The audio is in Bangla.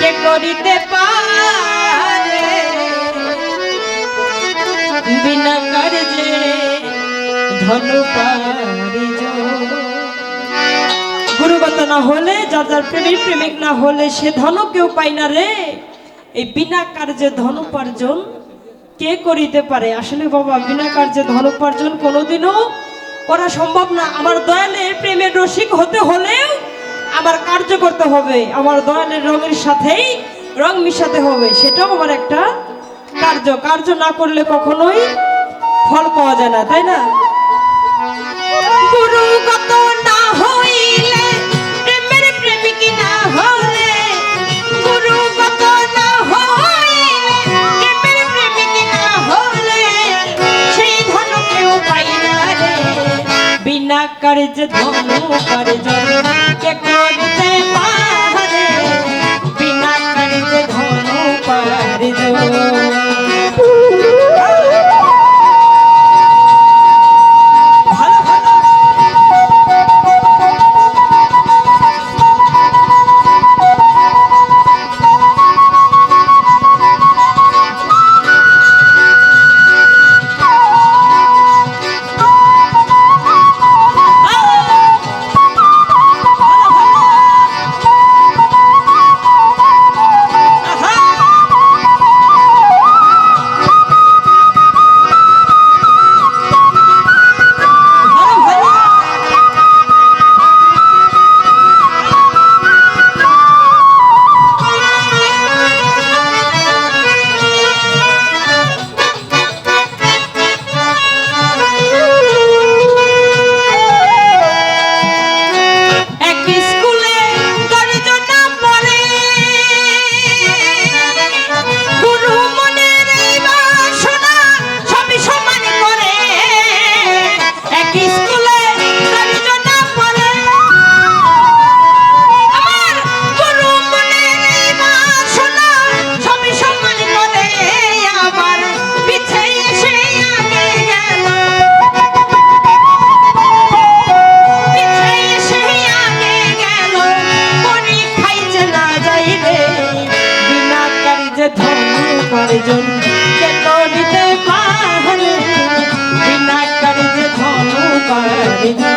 কে করিতে পারে? বিনা কার্যে ধনু গুরুগত না হলে, যার যার প্রেমিক প্রেমিক না হলে, সে কেউ পায় না রে। এই বিনা কার্যে ধন উপার্জন কে করিতে পারে? আসলে বাবা, বিনা কার্যে ধন উপার্জন কোনোদিনও করা সম্ভব না। আমার দয়ালের প্রেমের রসিক হতে হলেও আমার কার্য করতে হবে। আমার দয়ালের রঙের সাথেই রং মিশাতে হবে। সেটাও আমার একটা কার্য। কার্য না করলে কখনোই ফল পাওয়া যায় না, তাই না? বিনা কার্যে ধন উপার্জন কে Thank.